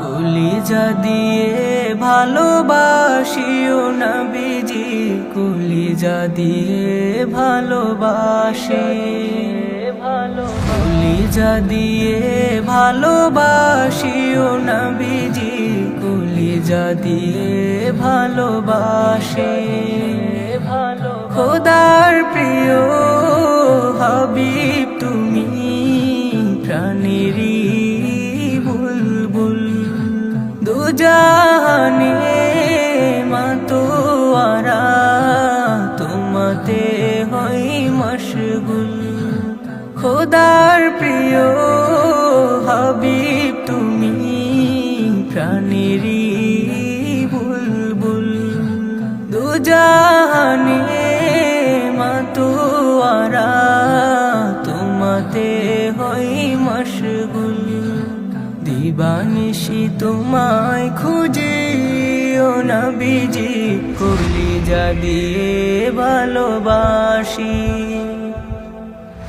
কলিজা দিয়ে ভালোবাসিও নবীজি, কলিজা দিয়ে ভালোবাসে। ভালো কলিজা দিয়ে ভালোবাসিও নবীজি, কলিজা দিয়ে ভালোবাসে। ভালো খোদার প্রিয় হবি তুমি প্রাণেরই বুলবুল দুজাহানে মাতোয়ারা তোমাতে হই মশগুল। খোদার প্রিয় হাবিব, তুমি প্রাণেরই বুলবুল দুজাহানে তোমাতে হই মশগুল। দিবানিশি তোমায় খুঁজে, ও নবীজি কলিজা দিয়ে ভালোবাসি।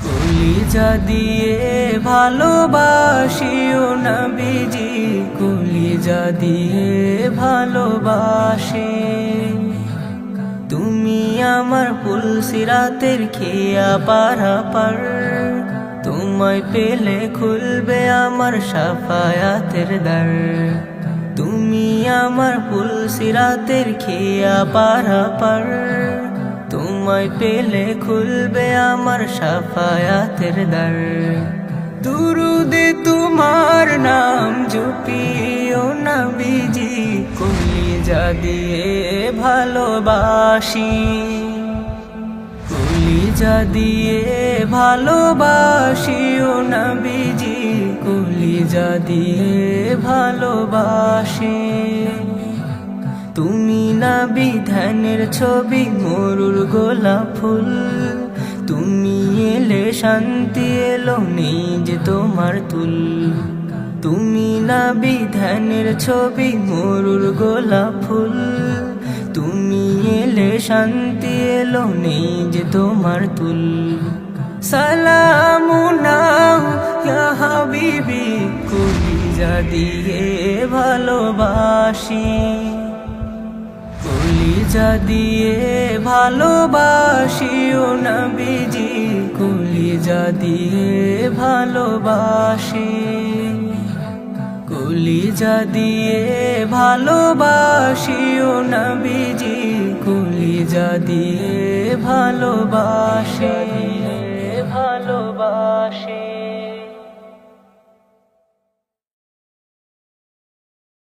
কলিজা দিয়ে ভালোবাসি, ও নবীজি কলিজা দিয়ে ভালোবাসি। তুমি আমার ফুল সিরাতের খেয়া পারা তোমায় পেলে খুলবে আমার সাফায়াতের দ্বার। তুমি আমার ফুল সিরাতের খেয়া পারা পার। তোমায় পেলে খুলবে আমার সাফায়াতের দ্বার। দুরুদে তোমার নাম জপিও নবীজি কলিজা দিয়ে ভালোবাসি। কলিজা দিয়ে ভালোবাসি। কলিজা দিয়ে ভালোবাসি। তুমি না বিধানের ছবি, মরুর গোলাপ ফুল। তুমি এলে শান্তি এলো নিজ তোমার তুল। তুমি না বিধানের ছবি, মরুর গোলাপ ফুল। তুমি এলে শান্তি এলো নিজ তোমার তুল। সালামু দিয়ে ভালোবাসি। কলিজা দিয়ে ভালোবাসি ও নবীজি কলিজা দিয়ে ভালোবাসি। কলিজা দিয়ে ভালোবাসি ও নবীজি কলিজা দিয়ে ভালোবাসে। ভালোবাসে।